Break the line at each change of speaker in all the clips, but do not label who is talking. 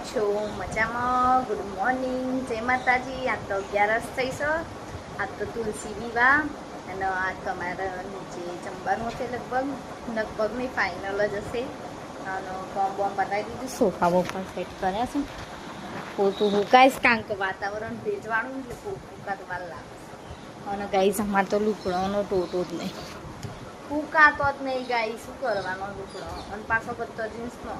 છો? મજામાં? Good morning જય માતાજી. આ તો અગિયારસ થઈ છે. આ તો તુલસી વિવાહ અને આજ તમારે નીચે જમવાનું હશે લગભગ. લગભગ નહીં ફાઇનલ જ હશે. અને બોમ્બ બોમ્બ બનાવી દીધું. સોફા બોફા સેટ કર્યા છે. પોતું હુકાઈશ કારણ કે વાતાવરણ ભેજવાળું એટલે પોતું વાર લાગે અને ગાઈસ અમારે તો લુકડાનો ટોટો જ નહીં. હુકાતો જ નહીં ગાઈ શું કરવાનો લૂકડો અને પાછો બધો જીન્સનો.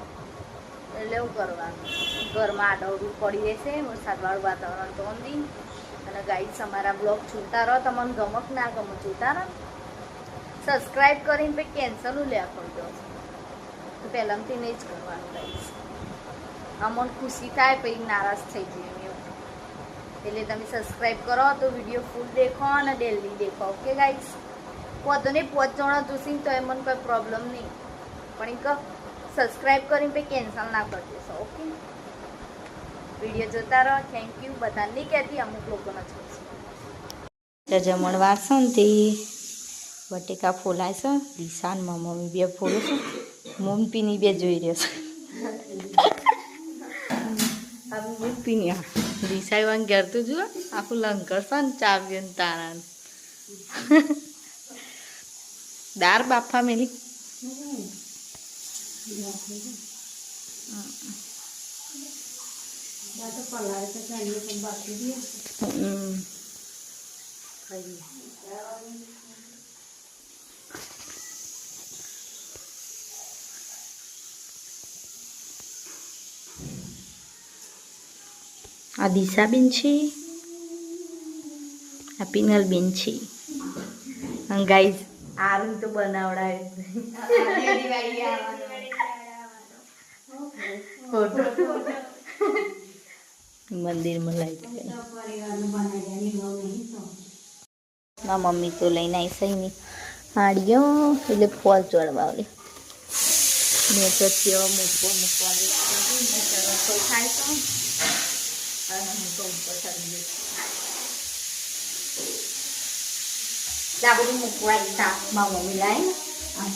એટલે એવું કરવાનું. ઘરમાં આડવડું પડી રહેશે, વરસાદવાળું વાતાવરણ તો અંદી અને ગાઈડ્સ અમારા બ્લોગ જોતા રહો, તમને ગમક ના ગમો જોતા રહો. સબસ્ક્રાઈબ કરીને પછી કેન્સલ લે કરજો. તો પહેલાંથી નહીં જ કરવાનું ગાઈડ્સ અમને ખુશી થાય, પછી નારાજ થઈ જઈએ એવું એટલે તમે સબસ્ક્રાઈબ કરો, તો વીડિયો ફૂલ દેખો અને ડેલી દેખો ઓકે ગાઈડ્સ પોતો નહીં પોત જણા જોશી તો એ મને કોઈ પ્રોબ્લેમ નહીં. પણ એક સબસ્ક્રાઈબ કરીને પછી કેન્સલ ના કરી દેશો ઓકે? વીડિયો જોતા રહો થેન્ક યુ બધાને નહીં કહેતી અમુક લોકોને જ જમણ વાસણ તે બટેકા ફોલાય છે. દિશાન મમ્મી બે ફોલું છું. મમ્મીની બે જોઈ રહ્યો છે. મમ્મીની દિશા એવા ઘેર તો જુઓ આખું લંકર છે ને ચાવ્યો ને તારા દાળ બાફા મેલી. આ દિશાબેન છે આ પિનલબેન છે ગાઈઝ આરું તો બનાવડાય ફોટો મંદિરમાં લાઈટ ના મમ્મી તો લઈને આવી સહી નહીં હાડીઓ એટલે ફોલ ચડવા આવડે મેં તો તેઓ મૂકવા મૂકવા થાય તો અને હું તો ઉપર ચડી મૂકવા શાક મમ્મી લાય. આ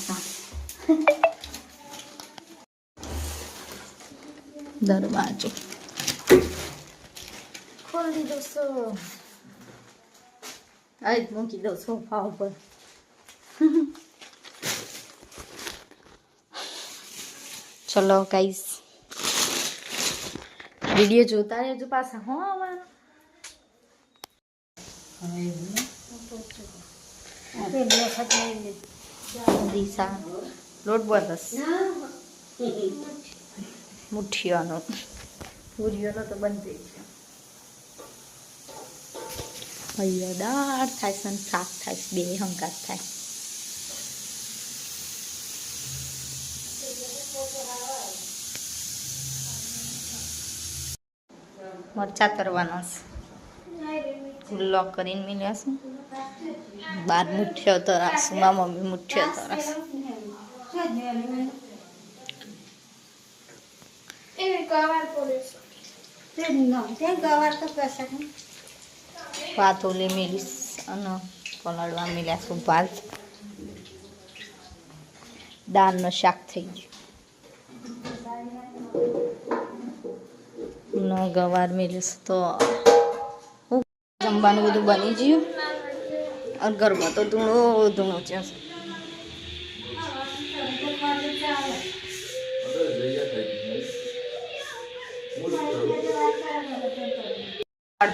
દરવાજો ખોલી સો અહીં મૂકી દઉં સોફા ઉપર. ચલો ગાઈસ વીડિયો જોતા રહેજો પાછા હો અમારો દિશા. લોટ બરસ મુઠ્ઠીઓનો પૂરીઓનો તો બનતી છે અહીંયા દાળ થાય અને શાક થાય બે હંકાર થાય. મરચા તરવાના છે. ખુલ્લો કરીને મિલ્યા છે. બાર મુઠ્યો તરાશું મા મમ્મી મુઠ્યો તરાશે પાતોલી મિલીશ અને પલાળવા મિલ્યા છું ભાત દાળનું શાક થઈ ગયું ન ગવાર મિલીશ તો હું જમવાનું બધું બની ગયું અને ઘરમાં તો ધૂણો ધૂણો છે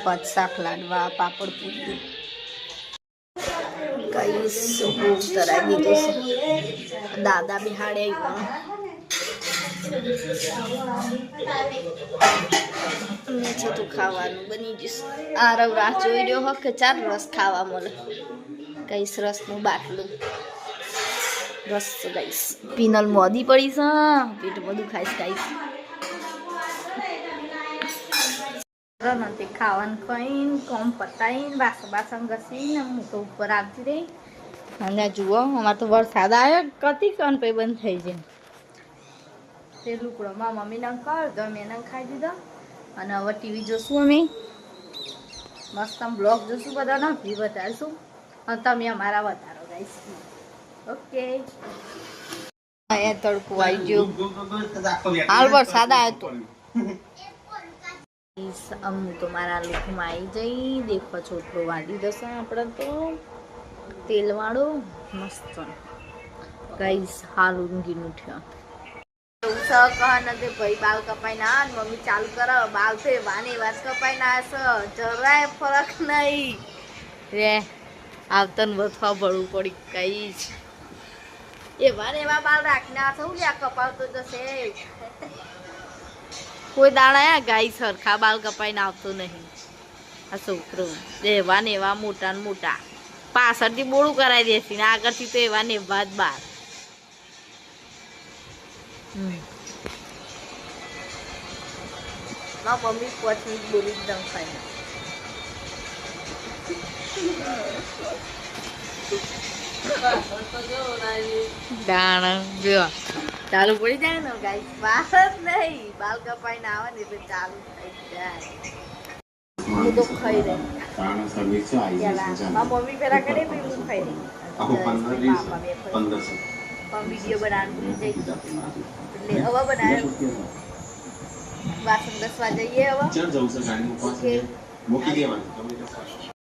ભાત શાક લાડવા, પાપડ પૂરી. કઈ શું તરાઈ દીધું છે દાદા બિહાડે મેં છતું ખાવાનું બની ગયું. આ રવ રાહ જોઈ રહ્યો હો કે રસ ખાવા મળે? કઈશ રસનું બાટલું. રસ ગાઈશ પીનલ મોદી પડી છે પેટ બધું ખાઈશ ગાઈશ નથી ખાવાનું ખાઈને કોમ પતાવીને વાસણ બાસણ ઘસીને હું તો ઉપર આવતી રહી અને જુઓ અમારે તો વરસાદ આવ્યો કતી કન પે બંધ થઈ જાય તે લુકડો મમ્મી મમ્મીને કર દો મેં એને ખાઈ દીધો અને હવે ટીવી જોશું અમે મસ્ત બ્લોગ જોશું બધાનો ફી વધારશું અને તમે અમારા વધારો ગાઈશ ઓકે અહીંયા તડકો આવી ગયો હાલ વરસાદ આવ્યો તો આમ તો મારા લુકમાં આવી જઈ. દેખો છોકરો વાડી દશે આપણે તો. તેલવાળો, મસ્ત. ગાઈસ હાલ ઊંઘી એવું છે, કહન ભાઈ, બાલ કપાઈ ના મમ્મી, ચાલુ કરો. બાલ તો વાની વાત કપાઈ ના છે જરાય ફરક નહીં. રે, આવતન વધવા ભરવું પડી કઈ જ. ને એવા બાલ રાખીને થવું લ્યા કપાવતો જશે. કોઈ દાણા ગાય સરખા બાલ કપાઈને આવતો નહીં. આ છોકરો એવા ને એવા મોટા ને મોટા. પાછળથી બોળું કરાવી દેશે ને આગળથી તો એવા ને એવા જ બાર. મમ્મી પછી બોલી જ દમ ખાઈ દાણ જો ચાલુ પડી જાય ને ગાઈસ બાર જ નહીં. બાલ કપાઈને આવે ને એટલે ચાલુ થઈ જાય. હું તો ખાઈ રહી.
કારણ સર્વિસ આવી
પેલા મમ્મી કરે પછી હું ખાઈ રહી.
આખો પંદર
પછી
દિવસ
પાપા બે ફરી.
પંદરસો
પણ વીડિયો બનાવવાનું એટલે હવે બનાવ્યો વાસણ ઘસવા જઈએ હવે.
ચાલ જવું છે ગાડી મૂકવા મૂકી દેવાનું. તમે.